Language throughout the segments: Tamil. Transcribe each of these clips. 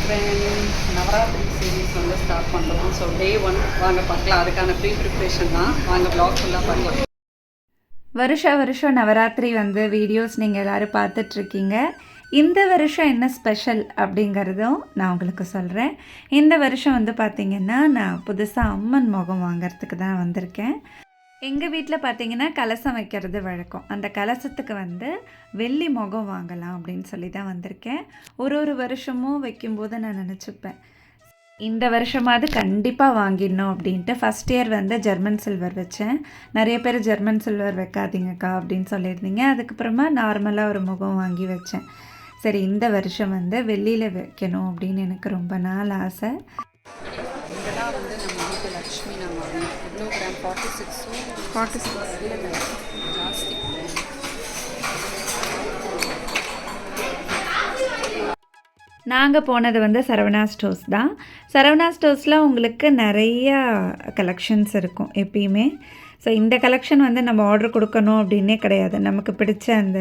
ஃப்ரெண்ட் நவராத்திரி சீரீஸ் வந்து ஸ்டார்ட் பண்ணுறோம் ஸோ டே ஒன் வாங்க பார்க்கலாம். அதுக்கான ப்ரீ ப்ரிப்ரேஷன் தான். வாங்க ப்ளாக் ஃபுல்லாக பார்க்கலாம். வருஷ வருஷம் நவராத்திரி வந்து வீடியோஸ் நீங்கள் எல்லோரும் பார்த்துட்ருக்கீங்க. இந்த வருஷம் என்ன ஸ்பெஷல் அப்படிங்கிறதும் நான் உங்களுக்கு சொல்கிறேன் இந்த வருஷம் வந்து பார்த்திங்கன்னா நான் புதுசாக அம்மன் முகம் வாங்கிறதுக்கு தான் வந்திருக்கேன். எங்கள் வீட்டில் பார்த்தீங்கன்னா கலசம் வைக்கிறது வழக்கம். அந்த கலசத்துக்கு வந்து வெள்ளி முகம் வாங்கலாம் அப்படின்னு சொல்லி தான் வந்திருக்கேன். ஒரு ஒரு வருஷமும் வைக்கும்போது நான் நினச்சிப்பேன். இந்த வருஷமாவது கண்டிப்பாக வாங்கிடணும் அப்படின்ட்டு ஃபஸ்ட் இயர் வந்து ஜெர்மன் சில்வர் வச்சேன். நிறைய பேர் ஜெர்மன் சில்வர் வைக்காதீங்கக்கா அப்படின்னு சொல்லியிருந்தீங்க. அதுக்கப்புறமா நார்மலாக ஒரு முகம் வாங்கி வச்சேன். சரி இந்த வருஷம் வந்து வெள்ளியில் வைக்கணும் அப்படின்னு எனக்கு ரொம்ப நாள் ஆசை. லக்ஷ்மி நம்ம எவ்வளோ கிராம் ஃபார்ட்டி சிக்ஸோ ஃபார்ட்டி சிக்ஸ் இல்லை. ஜாஸ்தி. நாங்கள் போனது வந்து சரவணா ஸ்டோர்ஸ் தான். சரவணா ஸ்டோர்ஸில் உங்களுக்கு நிறையா கலெக்ஷன்ஸ் இருக்கும் எப்பயுமே. ஸோ இந்த கலெக்ஷன் வந்து நம்ம ஆர்டர் கொடுக்கணும் அப்படின்னே கிடையாது. நமக்கு பிடிச்ச அந்த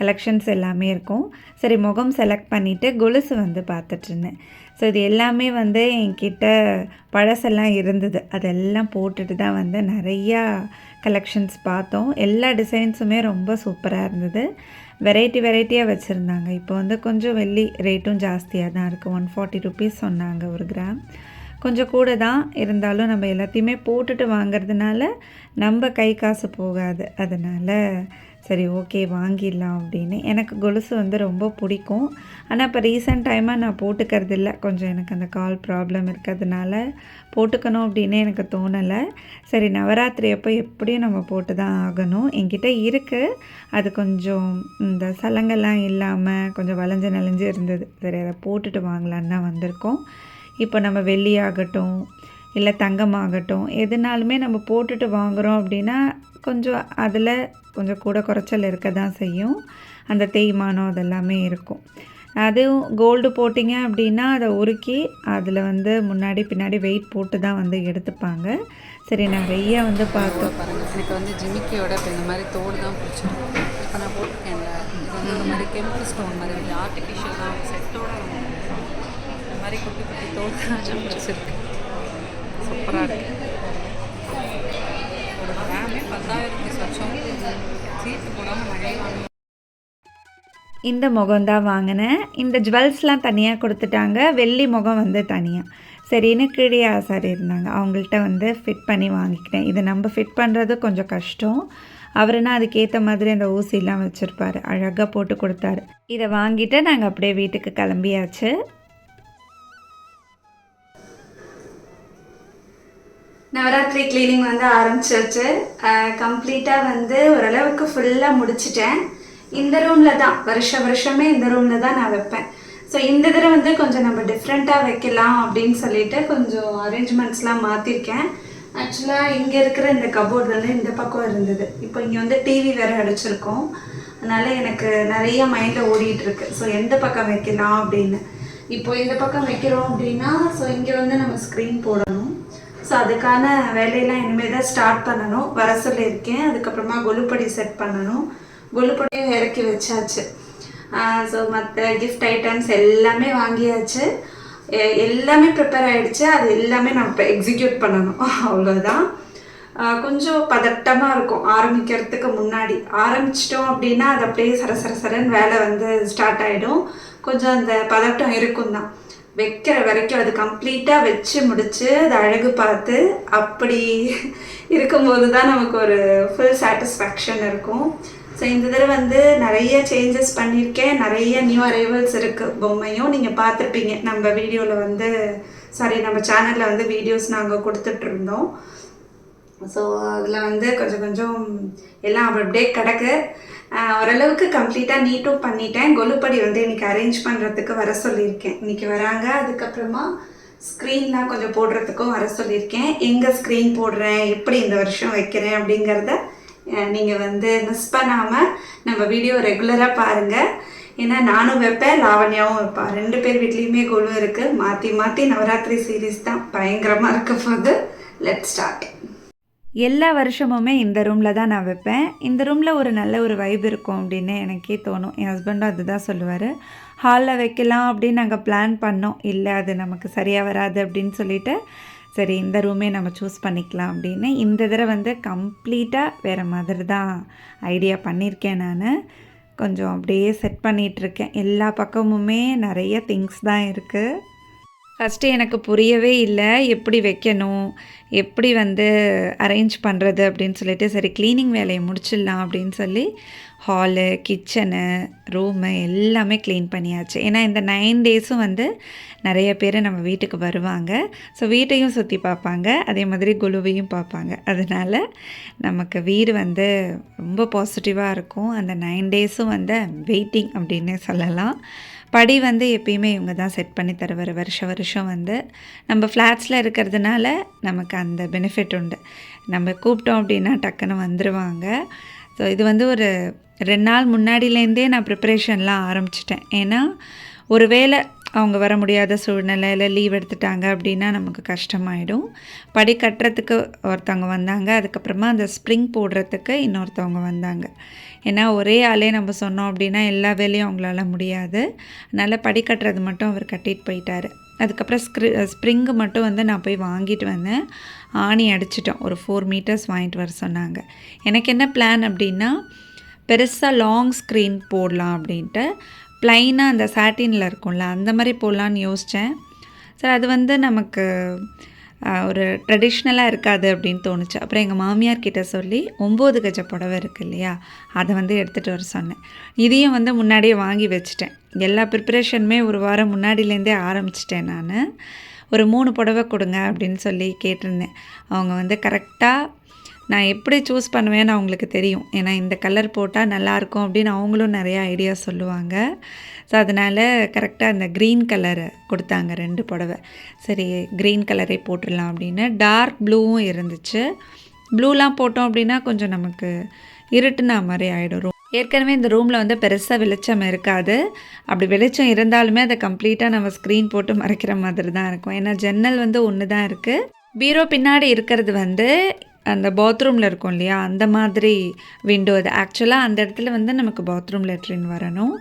கலெக்ஷன்ஸ் எல்லாமே இருக்கும். சரி முகம் செலக்ட் பண்ணிவிட்டு கொலுசு வந்து பார்த்துட்ருந்தேன் ஸோ இது எல்லாமே வந்து என்கிட்ட பழசெல்லாம் இருந்தது. அதெல்லாம் போட்டுட்டு தான் வந்து நிறையா கலெக்ஷன்ஸ் பார்த்தோம். எல்லா டிசைன்ஸுமே ரொம்ப சூப்பராக இருந்தது. வெரைட்டி வெரைட்டியாக வச்சுருந்தாங்க. இப்போ வந்து கொஞ்சம் வெள்ளி ரேட்டும் ஜாஸ்தியாக தான் இருக்குது ஒன் ஃபார்ட்டி ருபீஸ் சொன்னாங்க ஒரு கிராம் கொஞ்சம் கூட தான் இருந்தாலும் நம்ம எல்லாத்தையுமே போட்டுட்டு வாங்குறதுனால நம்ம கை காசு போகாது. அதனால் சரி ஓகே வாங்கிடலாம் அப்படின்னு. எனக்கு கொலுசு வந்து ரொம்ப பிடிக்கும். ஆனால் இப்போ ரீசெண்ட் டைமாக நான் போட்டுக்கிறது இல்லை கொஞ்சம் எனக்கு அந்த கால் ப்ராப்ளம் இருக்கிறதுனால போட்டுக்கணும் அப்படின்னு எனக்கு தோணலை. சரி நவராத்திரி அப்போ எப்படியும் நம்ம போட்டு தான் ஆகணும். என்கிட்ட இருக்குது அது கொஞ்சம் இந்த சலங்கெல்லாம் இல்லாமல் கொஞ்சம் வளைஞ்சு நலைஞ்சு இருந்தது. சரி அதை போட்டுட்டு வாங்கலான்னு தான் வந்திருக்கோம். இப்போ நம்ம வெள்ளி ஆகட்டும் இல்லை தங்கமாகட்டும் எதுனாலுமே நம்ம போட்டுட்டு வாங்குகிறோம் அப்படின்னா கொஞ்சம் அதில் கொஞ்சம் கூட குறைச்சல் இருக்க தான் செய்யும். அந்த தேய்மானம் அதெல்லாமே இருக்கும். அதுவும் கோல்டு போட்டிங்க அப்படின்னா அதை உருக்கி அதில் வந்து முன்னாடி பின்னாடி வெயிட் போட்டு தான் வந்து எடுத்துப்பாங்க. சரி நிறைய வந்து பார்த்தோம். எனக்கு வந்து ஜிமிக்கியோட இப்போ இந்த மாதிரி தோடு தான் பிடிச்சிருக்கு. இப்போ நான் இது வந்து இந்த மாதிரி கெமிக்கல் ஸ்டோன் மாதிரி ஆர்டிஃபிஷியல் தான் செட்டோட இந்த மாதிரி குட்டி குட்டி தோடு தான் பிடிச்சிருக்கு. சூப்பராக இருக்கு. ஒரு கிராமே பத்தாயிரத்தி சொச்சம். சீட்டு போடாமல் இந்த முகம் தான் வாங்கினேன். இந்த ஜுவல்ஸ்லாம் தனியாக கொடுத்துட்டாங்க. வெள்ளி முகம் வந்து தனியாக சரின்னு கீழே ஆசாரி இருந்தாங்க. அவங்கள்ட்ட வந்து ஃபிட் பண்ணி வாங்கிக்கிட்டேன். இதை நம்ம ஃபிட் பண்ணுறது கொஞ்சம் கஷ்டம். அவருனா அதுக்கேற்ற மாதிரி அந்த ஊசிலாம் வச்சுருப்பாரு. அழகாக போட்டு கொடுத்தாரு. இதை வாங்கிட்டு நாங்கள் அப்படியே வீட்டுக்கு கிளம்பியாச்சு. நவராத்திரி க்ளீனிங் வந்து ஆரம்பிச்சிருச்சு கம்ப்ளீட்டாக வந்து ஓரளவுக்கு ஃபுல்லாக முடிச்சிட்டேன். இந்த ரூமில் தான் வருஷ வருஷமே இந்த ரூமில் தான் நான் வைப்பேன். ஸோ இந்த தடவை வந்து கொஞ்சம் நம்ம டிஃப்ரெண்ட்டாக வைக்கலாம் அப்படின்னு சொல்லிட்டு கொஞ்சம் அரேஞ்ச்மெண்ட்ஸ்லாம் மாற்றிருக்கேன் ஆக்சுவலாக இங்கே இருக்கிற இந்த கபோர்ட் வந்து இந்த பக்கம் இருந்தது. இப்போ இங்கே வந்து டிவி வேறு அடிச்சிருக்கோம். அதனால் எனக்கு நிறைய மைண்டில் ஓடிட்டுருக்கு ஸோ எந்த பக்கம் வைக்கலாம் அப்படின்னு. இப்போ இந்த பக்கம் வைக்கிறோம் அப்படின்னா ஸோ இங்கே வந்து நம்ம ஸ்க்ரீன் போடணும். ஸோ அதுக்கான வேலையெல்லாம் இனிமேல் தான் ஸ்டார்ட் பண்ணணும். வர சொல்லியிருக்கேன். அதுக்கப்புறமா கொலுப்படி செட் பண்ணணும். கொலுப்படியும் இறக்கி வச்சாச்சு. ஸோ மற்ற கிஃப்ட் ஐட்டம்ஸ் எல்லாமே வாங்கியாச்சு. எ- எல்லாமே ப்ரிப்பேர் ஆகிடுச்சு அது எல்லாமே நம்ம இப்போ எக்ஸிக்யூட் பண்ணணும். அவ்வளோதான் கொஞ்சம் பதட்டமாக இருக்கும். ஆரம்பிக்கிறதுக்கு முன்னாடி. ஆரம்பிச்சிட்டோம் அப்படின்னா அது அப்படியே சர சர வேலை வந்து ஸ்டார்ட் ஆகிடும் கொஞ்சம் அந்த பதட்டம் இருக்கும் தான் வைக்கிற வரைக்கும் அது கம்ப்ளீட்டாக வச்சு முடிச்சு அது அழகு பார்த்து அப்படி இருக்கும்போது தான் நமக்கு ஒரு ஃபுல் சாட்டிஸ்ஃபேக்ஷன் இருக்கும். ஸோ இந்த தடவை வந்து நிறைய சேஞ்சஸ் பண்ணியிருக்கேன். நிறைய நியூ அரைவல்ஸ் இருக்குது பொம்மையும் நீங்கள் பார்த்துருப்பீங்க. நம்ம வீடியோவில் வந்து சாரி நம்ம சேனலில் வந்து வீடியோஸ் நாங்கள் கொடுத்துட்ருந்தோம். ஸோ அதில் வந்து கொஞ்சம் கொஞ்சம் எல்லாம் அப்படி அப்படியே கிடக்கு. ஓரளவுக்கு கம்ப்ளீட்டாக நீட்டும் பண்ணிட்டேன். கொலுப்படி வந்து இன்னைக்கு அரேஞ்ச் பண்ணுறதுக்கு வர சொல்லியிருக்கேன். இன்னைக்கு வராங்க. அதுக்கப்புறமா ஸ்க்ரீன்லாம் கொஞ்சம் போடுறதுக்கும் வர சொல்லியிருக்கேன். எங்கே ஸ்க்ரீன் போடுறேன்? எப்படி இந்த வருஷம் வைக்கிறேன்? அப்படிங்கிறத நீங்கள் வந்து மிஸ் பண்ணாமல் நம்ம வீடியோ ரெகுலராக பாருங்கள் ஏன்னா நானும் வைப்பேன் லாவண்யாவும் வைப்பேன் ரெண்டு பேர் வீட்லேயுமே கொலு இருக்குது மாற்றி மாற்றி நவராத்திரி சீரீஸ் தான் பயங்கரமாக இருக்க போது லெட் ஸ்டார்ட் எல்லா வருஷமுமே இந்த ரூமில் தான் நான் வைப்பேன். இந்த ரூமில் ஒரு நல்ல ஒரு வைப் இருக்கும் அப்படின்னு எனக்கே தோணும். என் ஹஸ்பண்டும் அதுதான் சொல்லுவார். ஹாலில் வைக்கலாம் அப்படின்னு நாங்கள் பிளான் பண்ணோம். இல்லை அது நமக்கு சரியாக வராது அப்படின்னு சொல்லிட்டு சரி இந்த ரூமே நம்ம சூஸ் பண்ணிக்கலாம் அப்படின்னு இந்த தடவை வந்து கம்ப்ளீட்டாக வேறு மாதிரி தான் ஐடியா பண்ணியிருக்கேன் நான். கொஞ்சம் அப்படியே செட் பண்ணிகிட்ருக்கேன் எல்லா பக்கமுமே நிறைய திங்ஸ் தான் இருக்குது ஃபஸ்ட்டு எனக்கு புரியவே இல்லை. எப்படி வைக்கணும்? எப்படி வந்து அரேஞ்ச் பண்ணுறது அப்படின்னு சொல்லிட்டு சரி க்ளீனிங் வேலையை முடிச்சிடலாம் அப்படின்னு சொல்லி ஹாலு கிச்சனு ரூமு எல்லாமே க்ளீன் பண்ணியாச்சு. ஏன்னா இந்த நைன் டேஸும் வந்து நிறைய பேர் நம்ம வீட்டுக்கு வருவாங்க. ஸோ வீட்டையும் சுற்றி பார்ப்பாங்க. அதே மாதிரி குழுவையும் பார்ப்பாங்க. அதனால் நமக்கு வீடு வந்து ரொம்ப பாசிட்டிவாக இருக்கும். அந்த நைன் டேஸும் வந்து வெயிட்டிங் அப்படின்னே சொல்லலாம். படி வந்து எப்பயுமே இவங்க தான் செட் பண்ணி தருவார் வருஷம் வருஷம் வந்து நம்ம ஃப்ளாட்ஸில் இருக்கிறதுனால நமக்கு அந்த பெனிஃபிட் உண்டு. நம்ம கூப்பிட்டோம் அப்படின்னா டக்குன்னு வந்துடுவாங்க ஸோ இது வந்து ஒரு ரெண்டு நாள் முன்னாடிலேருந்தே நான் ப்ரிப்ரேஷன்லாம் ஆரம்பிச்சிட்டேன். ஏன்னா ஒரு வேளை அவங்க வர முடியாத சூழ்நிலையில் லீவ் எடுத்துட்டாங்க அப்படின்னா நமக்கு கஷ்டமாயிடும். படி கட்டுறதுக்கு ஒருத்தவங்க வந்தாங்க அதுக்கப்புறமா அந்த ஸ்ப்ரிங் போடுறதுக்கு இன்னொருத்தவங்க வந்தாங்க. ஏன்னா ஒரே ஆளே நம்ம சொன்னோம் அப்படின்னா எல்லா வேலையும் அவங்களால முடியாது. அதனால் படி கட்டுறது மட்டும் அவர் கட்டிட்டு போயிட்டார். அதுக்கப்புறம் ஸ்க்ரி ஸ்ப்ரிங்கு மட்டும் வந்து நான் போய் வாங்கிட்டு வந்தேன். ஆணி அடிச்சிட்டோம். ஒரு ஃபோர் மீட்டர்ஸ் வாங்கிட்டு வர சொன்னாங்க. எனக்கு என்ன பிளான் அப்படின்னா பெருசாக லாங் ஸ்க்ரீன் போடலாம் அப்படின்ட்டு. ப்ளைனாக அந்த சாட்டினில் இருக்கும்ல அந்த மாதிரி போடலான்னு யோசித்தேன் சார் அது வந்து நமக்கு ஒரு ட்ரெடிஷ்னலாக இருக்காது அப்படின்னு தோணுச்சு. அப்புறம் எங்கள் மாமியார் கிட்ட சொல்லி ஒம்பது கஜ புடவை இருக்குது இல்லையா அதை வந்து எடுத்துகிட்டு வர சொன்னேன். இதையும் வந்து முன்னாடியே வாங்கி வச்சுட்டேன். எல்லா ப்ரிப்பரேஷனுமே ஒரு வாரம் முன்னாடியிலேருந்தே ஆரம்பிச்சிட்டேன் நான். ஒரு மூணு புடவை கொடுங்க அப்படின்னு சொல்லி கேட்டிருந்தேன். அவங்க வந்து கரெக்டாக நான் எப்படி சூஸ் பண்ணுவேன்னு அவங்களுக்கு தெரியும். ஏன்னா இந்த கலர் போட்டால் நல்லாயிருக்கும் அப்படின்னு அவங்களும் நிறையா ஐடியா சொல்லுவாங்க. ஸோ அதனால் கரெக்டாக அந்த க்ரீன் கலரை கொடுத்தாங்க ரெண்டு புடவை. சரி க்ரீன் கலரே போட்டுடலாம் அப்படின்னு. டார்க் ப்ளூவும் இருந்துச்சு. ப்ளூலாம் போட்டோம் அப்படின்னா கொஞ்சம் நமக்கு இருட்டுனா மாதிரி ஆகிடும் ஏற்கனவே இந்த ரூமில் வந்து பெருசாக வெளிச்சம் இருக்காது. அப்படி வெளிச்சம் இருந்தாலுமே அதை கம்ப்ளீட்டாக நம்ம ஸ்க்ரீன் போட்டு மறைக்கிற மாதிரி தான் இருக்கும். ஏன்னா ஜன்னல் வந்து ஒன்று தான் இருக்குது பீரோ பின்னாடி இருக்கிறது வந்து அந்த பாத்ரூமில் இருக்கும் இல்லையா? அந்த மாதிரி விண்டோ அது ஆக்சுவலாக அந்த இடத்துல வந்து நமக்கு பாத்ரூம் லெட்ரின் வரணும்.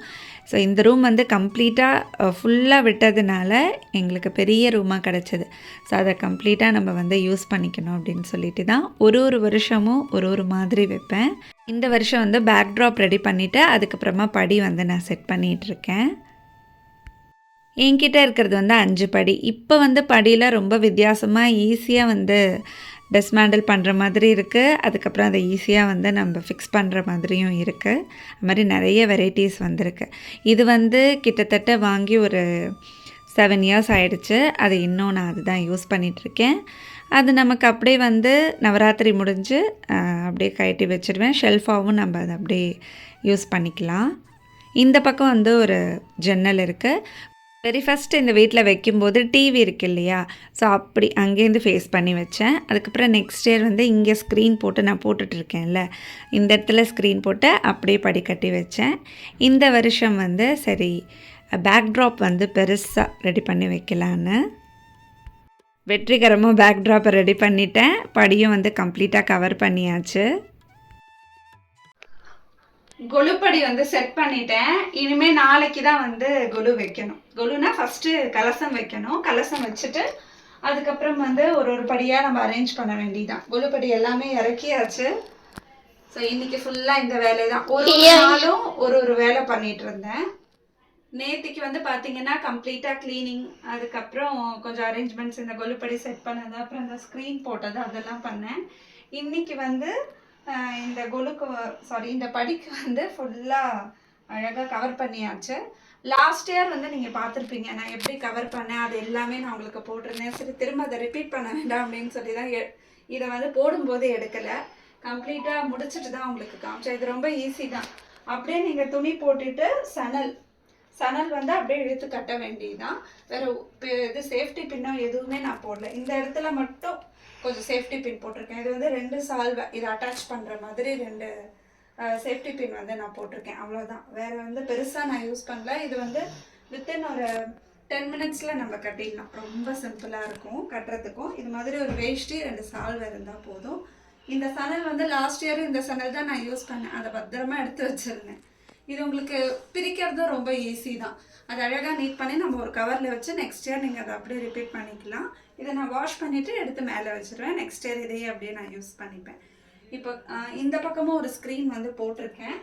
ஸோ இந்த ரூம் வந்து கம்ப்ளீட்டாக ஃபுல்லாக விட்டதுனால எங்களுக்கு பெரிய ரூமாக கிடச்சிது. ஸோ அதை கம்ப்ளீட்டாக நம்ம வந்து யூஸ் பண்ணிக்கணும் அப்படின்னு சொல்லிட்டு தான் ஒரு ஒரு வருஷமும் ஒரு ஒரு மாதிரி வைப்பேன். இந்த வருஷம் வந்து பேக் ட்ராப் ரெடி பண்ணிவிட்டு அதுக்கப்புறமா படி வந்து நான் செட் பண்ணிகிட்ருக்கேன் என்கிட்ட இருக்கிறது வந்து அஞ்சு படி. இப்போ வந்து படியில் ரொம்ப வித்தியாசமாக ஈஸியாக வந்து டிஸ்மேண்டில் பண்ணுற மாதிரி இருக்குது அதுக்கப்புறம் அதை ஈஸியாக வந்து நம்ம ஃபிக்ஸ் பண்ணுற மாதிரியும் இருக்குது அது மாதிரி நிறைய வெரைட்டிஸ் வந்திருக்கு. இது வந்து கிட்டத்தட்ட வாங்கி ஒரு செவன் இயர்ஸ் ஆயிடுச்சு. அது இன்னும் நான் அதுதான் யூஸ் பண்ணிகிட்ருக்கேன் அது நமக்கு அப்படியே வந்து நவராத்திரி முடிஞ்சு அப்படியே கழட்டி வச்சிடுவேன் ஷெல்ஃபாகவும் நம்ம அதை அப்படியே யூஸ் பண்ணிக்கலாம். இந்த பக்கம் வந்து ஒரு ஜன்னல் இருக்குது வெரி ஃபஸ்ட் இந்த வீட்டில் வைக்கும்போது டிவி இருக்கு இல்லையா ஸோ அப்படி அங்கேருந்து ஃபேஸ் பண்ணி வச்சேன். அதுக்கப்புறம் நெக்ஸ்ட் இயர் வந்து இங்கே ஸ்க்ரீன் போட்டு நான் போட்டுட்ருக்கேன்ல இந்த இடத்துல ஸ்க்ரீன் போட்டு அப்படியே படிக்கட்டி வச்சேன். இந்த வருஷம் வந்து சரி பேக் ட்ராப் வந்து பெருசாக ரெடி பண்ணி வைக்கலான்னு. வெற்றிகரமாக பேக் ட்ராப்பை ரெடி பண்ணிட்டேன். படியும் வந்து கம்ப்ளீட்டாக கவர் பண்ணியாச்சு. கொலுப்படி வந்து செட் பண்ணிட்டேன். இனிமேல் நாளைக்கு தான் வந்து கொலு வைக்கணும். கொலுனா ஃபர்ஸ்ட் கலசம் வைக்கணும். கலசம் வச்சுட்டு அதுக்கப்புறம் வந்து ஒரு ஒரு படியா நம்ம அரேஞ்ச் பண்ண வேண்டியதுதான். கொலுப்படி எல்லாமே இறக்கியாச்சு. ஸோ இன்னைக்கு ஃபுல்லா இந்த வேலை தான் ஒரு நாளும் ஒரு ஒரு வேலை பண்ணிட்டு இருந்தேன். நேத்திக்கு வந்து பாத்தீங்கன்னா கம்ப்ளீட்டா க்ளீனிங் அதுக்கப்புறம் கொஞ்சம் அரேஞ்ச்மெண்ட்ஸ் இந்த கொலுப்படி செட் பண்ணது அப்புறம் இந்த ஸ்க்ரீன் போட்டது அதெல்லாம் பண்ணேன். இன்னைக்கு வந்து இந்த கொலுக்கு சாரி இந்த படிக்கு வந்து ஃபுல்லாக அழகாக கவர் பண்ணியாச்சு. லாஸ்ட் இயர் வந்து நீங்கள் பார்த்துருப்பீங்க நான் எப்படி கவர் பண்ணேன் அது எல்லாமே நான் உங்களுக்கு போட்டிருந்தேன். சரி திரும்ப அதை ரிப்பீட் பண்ண வேண்டாம் அப்படின்னு சொல்லி தான் எ- இதை வந்து போடும்போது எடுக்கலை. கம்ப்ளீட்டாக முடிச்சுட்டு தான் உங்களுக்கு காமிச்சேன். இது ரொம்ப ஈஸி தான். அப்படியே நீங்கள் துணி போட்டுட்டு சணல். சணல் வந்து அப்படியே இழுத்து கட்ட வேண்டியதுதான். வேற இது சேஃப்டி பின்னும் எதுவுமே நான் போடல. இந்த இடத்துல மட்டும் கொஞ்சம் சேஃப்டி பின் போட்டிருக்கேன். இது வந்து ரெண்டு சால்வை இதை அட்டாச் பண்ணுற மாதிரி ரெண்டு சேஃப்டி பின் வந்து நான் போட்டிருக்கேன். அவ்வளோதான் வேற வந்து பெருசாக நான் யூஸ் பண்ணல. இது வந்து வித்தின் ஒரு டென் மினிட்ஸில் நம்ம கட்டிடலாம். ரொம்ப சிம்பிளாக இருக்கும் கட்டுறதுக்கும். இது மாதிரி ஒரு வேஷ்டி ரெண்டு சால்வை இருந்தால் போதும். இந்த சணல் வந்து லாஸ்ட் இயர் இந்த சணல் தான் நான் யூஸ் பண்ணேன். அதை பத்திரமா எடுத்து வச்சிருந்தேன். இது உங்களுக்கு பிரிக்கிறதும் ரொம்ப ஈஸி தான். அது அழகாக நீட் பண்ணி நம்ம ஒரு கவரில் வச்சு நெக்ஸ்ட் இயர் நீங்கள் அதை அப்படியே ரிப்பீட் பண்ணிக்கலாம். இதை நான் வாஷ் பண்ணிவிட்டு எடுத்து மேலே வச்சுருவேன். நெக்ஸ்ட் இயர் இதையே அப்படியே நான் யூஸ் பண்ணிப்பேன். இப்போ இந்த பக்கமும் ஒரு ஸ்க்ரீன் வந்து போட்டிருக்கேன்.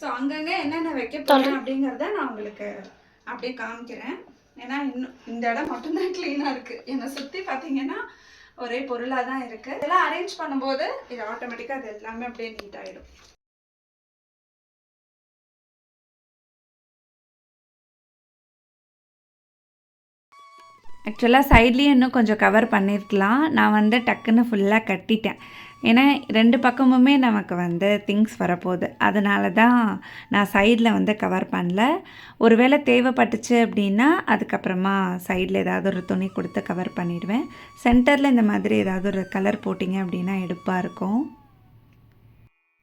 ஸோ அங்கங்கே என்னென்ன வைக்க போகிறேன் அப்படிங்கிறத நான் உங்களுக்கு அப்படியே காமிக்கிறேன். ஏன்னா இன்னும் இந்த இடம் மட்டும்தான் க்ளீனாக இருக்குது என்னை சுற்றி பார்த்தீங்கன்னா ஒரே பொருளாக தான் இருக்குது இதெல்லாம் அரேஞ்ச் பண்ணும்போது இது ஆட்டோமேட்டிக்காக அது எல்லாமே அப்படியே நீட் ஆகிடும் ஆக்சுவலாக சைட்லேயும் இன்னும் கொஞ்சம் கவர் பண்ணியிருக்கலாம் நான் வந்து டக்குன்னு ஃபுல்லாக கட்டிட்டேன். ஏன்னா ரெண்டு பக்கமுமே நமக்கு வந்து திங்ஸ் வரப்போகுது. அதனால தான் நான் சைடில் வந்து கவர் பண்ணல. ஒருவேளை தேவைப்பட்டுச்சு அப்படின்னா அதுக்கப்புறமா சைடில் ஏதாவது ஒரு துணி கொடுத்து கவர் பண்ணிடுவேன். சென்டரில் இந்த மாதிரி ஏதாவது ஒரு கலர் போட்டிங்க அப்படின்னா எடுப்பாக இருக்கும்.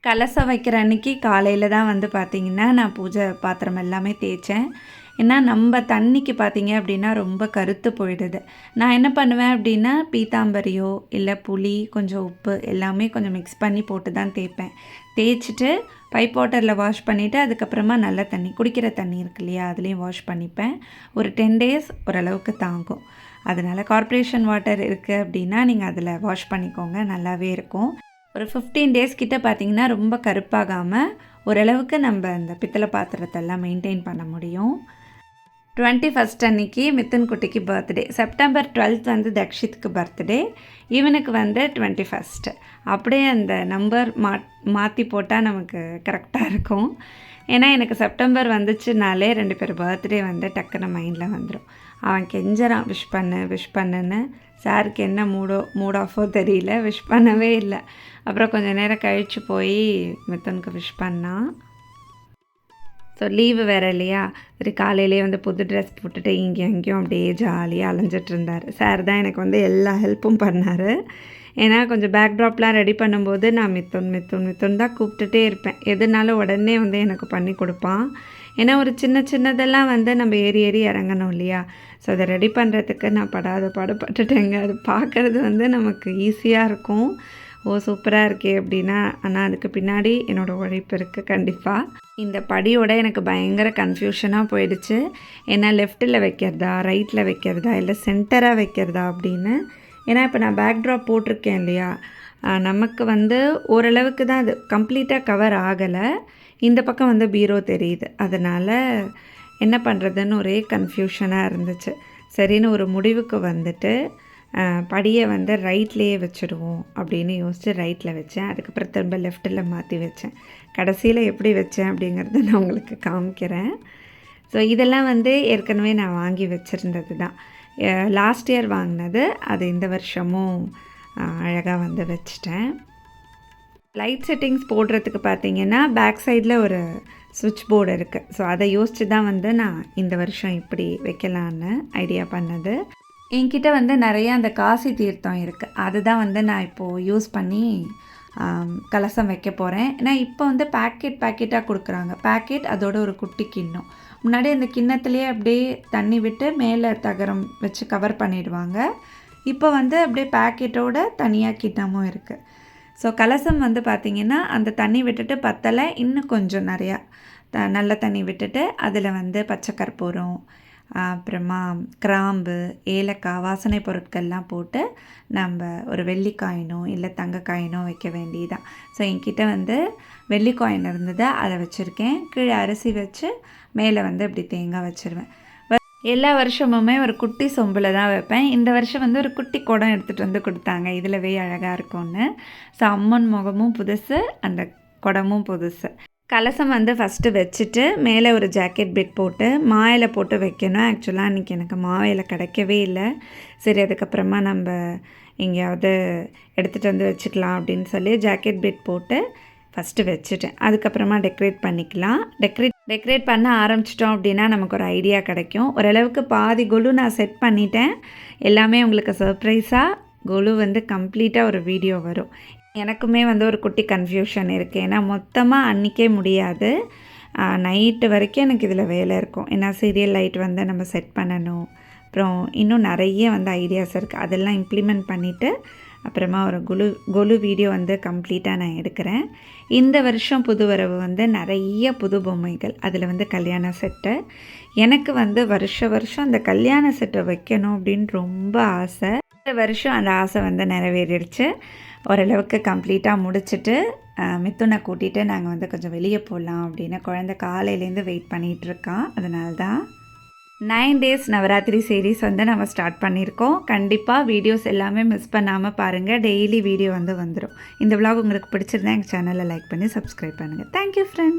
கலசம் வைக்கிற அன்னைக்கு காலையில் தான் வந்து பார்த்திங்கன்னா நான் பூஜை பாத்திரம் எல்லாமே தேய்ச்சேன். ஏன்னா நம்ம தண்ணிக்கு பார்த்தீங்க அப்படின்னா ரொம்ப கருத்து போயிடுது. நான் என்ன பண்ணுவேன் அப்படின்னா பீத்தாம்பரியோ இல்லை புளி கொஞ்சம் உப்பு எல்லாமே கொஞ்சம் மிக்ஸ் பண்ணி போட்டு தான் தேய்ப்பேன். தேய்ச்சிட்டு பைப் வாட்டரில் வாஷ் பண்ணிவிட்டு அதுக்கப்புறமா நல்ல தண்ணி குடிக்கிற தண்ணி இருக்கு இல்லையா அதுலேயும் வாஷ் பண்ணிப்பேன். ஒரு டென் டேஸ் ஓரளவுக்கு தாங்கும். அதனால் கார்ப்பரேஷன் வாட்டர் இருக்குது அப்படின்னா நீங்கள் அதில் வாஷ் பண்ணிக்கோங்க நல்லாவே இருக்கும். ஒரு ஃபிஃப்டீன் டேஸ் கிட்ட பார்த்தீங்கன்னா ரொம்ப கருப்பாகாமல் ஓரளவுக்கு நம்ம அந்த பித்தளை பாத்திரத்தெல்லாம் மெயின்டைன் பண்ண முடியும். டுவெண்ட்டி ஃபஸ்ட் அன்னைக்கு மித்தன் குட்டிக்கு பர்த்டே செப்டம்பர் டுவெல்த் வந்து தக்ஷித்துக்கு பர்த்டே இவனுக்கு வந்து டுவெண்ட்டி ஃபஸ்ட்டு அப்படியே அந்த நம்பர் மா மாற்றி போட்டால் நமக்கு கரெக்டாக இருக்கும். ஏன்னா எனக்கு செப்டம்பர் வந்துச்சுனாலே ரெண்டு பேர் பர்த்டே வந்து டக்குன்னு மைண்டில் வந்துடும் அவன் கெஞ்சறான் விஷ் பண்ணு விஷ் பண்ணுன்னு. சாருக்கு என்ன மூடோ மூட் ஆஃபோ தெரியல விஷ் பண்ணவே இல்லை. அப்புறம் கொஞ்சம் நேரம் கழித்து போய் மித்தனுக்கு விஷ் பண்ணான். ஸோ லீவு வேறு இல்லையா? சரி காலையிலே வந்து புது ட்ரெஸ் போட்டுட்டு இங்கேயும் அங்கேயும் அப்படியே ஜாலியாக அலைஞ்சிட்டு இருந்தார். சார் தான் எனக்கு வந்து எல்லா ஹெல்ப்பும் பண்ணார். ஏன்னா கொஞ்சம் பேக்ட்ராப்லாம் ரெடி பண்ணும்போது நான் மித்துன் மித்துன் மித்துன் தான் கூப்பிட்டுட்டே இருப்பேன். எதுனாலும் உடனே வந்து எனக்கு பண்ணி கொடுப்பான். ஏன்னா ஒரு சின்ன சின்னதெல்லாம் வந்து நம்ம ஏறி ஏறி இறங்கணும் இல்லையா? ஸோ அதை ரெடி பண்ணுறதுக்கு நான் படாத பாடுபட்டுட்டேங்க அது பார்க்குறது வந்து நமக்கு ஈஸியாக இருக்கும். ஓ சூப்பராக இருக்கே அப்படின்னா ஆனால் அதுக்கு பின்னாடி என்னோடய உழைப்பு இருக்குது கண்டிப்பாக இந்த படியோட எனக்கு பயங்கர கன்ஃபியூஷனாக போயிடுச்சு. ஏன்னா லெஃப்ட்டில் வைக்கிறதா ரைட்டில் வைக்கிறதா இல்லை சென்டராக வைக்கிறதா அப்படின்னு. ஏன்னா இப்போ நான் பேக்ட்ராப் போட்டிருக்கேன் இல்லையா? நமக்கு வந்து ஓரளவுக்கு தான் அது கம்ப்ளீட்டாக கவர் ஆகலை. இந்த பக்கம் வந்து பீரோ தெரியுது. அதனால் என்ன பண்ணுறதுன்னு ஒரே கன்ஃபியூஷனாக இருந்துச்சு. சரின்னு ஒரு முடிவுக்கு வந்துட்டு படியை வந்து ரைட்லேயே வச்சுடுவோம் அப்படின்னு யோசித்து ரைட்டில் வச்சேன். அதுக்கப்புறம் திரும்ப லெஃப்ட்டில் மாற்றி வச்சேன். கடைசியில் எப்படி வச்சேன் அப்படிங்கிறத நான் உங்களுக்கு காமிக்கிறேன். ஸோ இதெல்லாம் வந்து ஏற்கனவே நான் வாங்கி வச்சுருந்தது தான் லாஸ்ட் இயர் வாங்கினது அது இந்த வருஷமும் அழகாக வந்து வச்சிட்டேன். லைட் செட்டிங்ஸ் போடுறதுக்கு பார்த்தீங்கன்னா பேக் சைடில் ஒரு சுவிட்ச் போர்டு இருக்குது ஸோ அதை யோசித்து தான் வந்து நான் இந்த வருஷம் இப்படி வைக்கலான்னு ஐடியா பண்ணது. என்கிட்ட வந்து நிறைய அந்த காசி தீர்த்தம் இருக்குது அதுதான் வந்து நான் இப்போது யூஸ் பண்ணி கலசம் வைக்க போகிறேன் ஏன்னா இப்போ வந்து பேக்கெட் பேக்கெட்டாக கொடுக்குறாங்க. பேக்கெட் அதோட ஒரு குட்டி கிண்ணம். முன்னாடி அந்த கிண்ணத்துலேயே அப்படியே தண்ணி விட்டு மேலே தகரம் வச்சு கவர் பண்ணிடுவாங்க. இப்போ வந்து அப்படியே பேக்கெட்டோட தனியாக கிண்ணமும் இருக்குது ஸோ கலசம் வந்து பார்த்திங்கன்னா அந்த தண்ணி விட்டுட்டு பத்தலை இன்னும் கொஞ்சம் நிறையா த நல்ல தண்ணி விட்டுட்டு அதில் வந்து பச்சை கற்பூரம் அப்புறமா கிராம்பு ஏலக்காய் வாசனை பொருட்கள்லாம் போட்டு நம்ம ஒரு வெள்ளி காயினோ இல்லை தங்க காயினோ வைக்க வேண்டியதான் ஸோ என்கிட்ட வந்து வெள்ளி காயின் இருந்தது அதை வச்சுருக்கேன். கீழே அரிசி வச்சு மேலே வந்து இப்படி தேங்காய் வச்சுருவேன். எல்லா வருஷமுமே ஒரு குட்டி சொம்பில் தான் வைப்பேன். இந்த வருஷம் வந்து ஒரு குட்டி குடம் எடுத்துகிட்டு வந்து கொடுத்தாங்க. இதில் வே அழகாக இருக்கும்னு. ஸோ அம்மன் முகமும் புதுசு அந்த குடமும் புதுசு. கலசம் வந்து ஃபஸ்ட்டு வச்சுட்டு மேலே ஒரு ஜாக்கெட் பெட் போட்டு மாயில போட்டு வைக்கணும். ஆக்சுவலாக அன்றைக்கி எனக்கு மாவையில் கிடைக்கவே இல்லை. சரி அதுக்கப்புறமா நம்ம எங்கேயாவது எடுத்துகிட்டு வந்து வச்சுக்கலாம் அப்படின்னு சொல்லி ஜாக்கெட் பெட் போட்டு ஃபஸ்ட்டு வச்சுட்டேன். அதுக்கப்புறமா டெக்கரேட் பண்ணிக்கலாம். டெக்கரேட் டெக்கரேட் பண்ண ஆரம்பிச்சிட்டோம் அப்படின்னா நமக்கு ஒரு ஐடியா கிடைக்கும். ஓரளவுக்கு பாதி கொலு நான் செட் பண்ணிட்டேன். எல்லாமே உங்களுக்கு சர்ப்ரைஸாக கொலு வந்து கம்ப்ளீட்டாக ஒரு வீடியோ வரும். எனக்குமே வந்து ஒரு குட்டி கன்ஃபியூஷன் இருக்குது ஏன்னா மொத்தமாக அன்றைக்கே முடியாது. நைட்டு வரைக்கும் எனக்கு இதில் வேலை இருக்கும். ஏன்னா சீரியல் லைட் வந்து நம்ம செட் பண்ணணும். அப்புறம் இன்னும் நிறைய வந்து ஐடியாஸ் இருக்குது அதெல்லாம் இம்ப்ளிமெண்ட் பண்ணிவிட்டு அப்புறமா ஒரு குலு கொலு வீடியோ வந்து கம்ப்ளீட்டாக நான் எடுக்கிறேன். இந்த வருஷம் புது வரவு வந்து நிறைய புது பொம்மைகள். அதில் வந்து கல்யாண செட்டு. எனக்கு வந்து வருஷ வருஷம் அந்த கல்யாண செட்டை வைக்கணும் அப்படின்னு ரொம்ப ஆசை. இந்த வருஷம் அந்த ஆசை வந்து நிறைவேறிடுச்சு. ஓரளவுக்கு கம்ப்ளீட்டாக முடிச்சுட்டு மித்துனை கூட்டிகிட்டு நாங்கள் வந்து கொஞ்சம் வெளியே போகலாம் அப்படின்னு குழந்தை காலையிலேருந்து வெயிட் பண்ணிகிட்டு இருக்கான். அதனால தான் நைன் டேஸ் நவராத்திரி சீரீஸ் வந்து நம்ம ஸ்டார்ட் பண்ணியிருக்கோம். கண்டிப்பாக வீடியோஸ் எல்லாமே மிஸ் பண்ணாமல் பாருங்கள் டெய்லி வீடியோ வந்து வந்துடும் இந்த விலாக் உங்களுக்கு பிடிச்சிருந்தா எங்கள் சேனலை லைக் பண்ணி சப்ஸ்கிரைப் பண்ணுங்கள் தேங்க்யூ ஃப்ரெண்ட்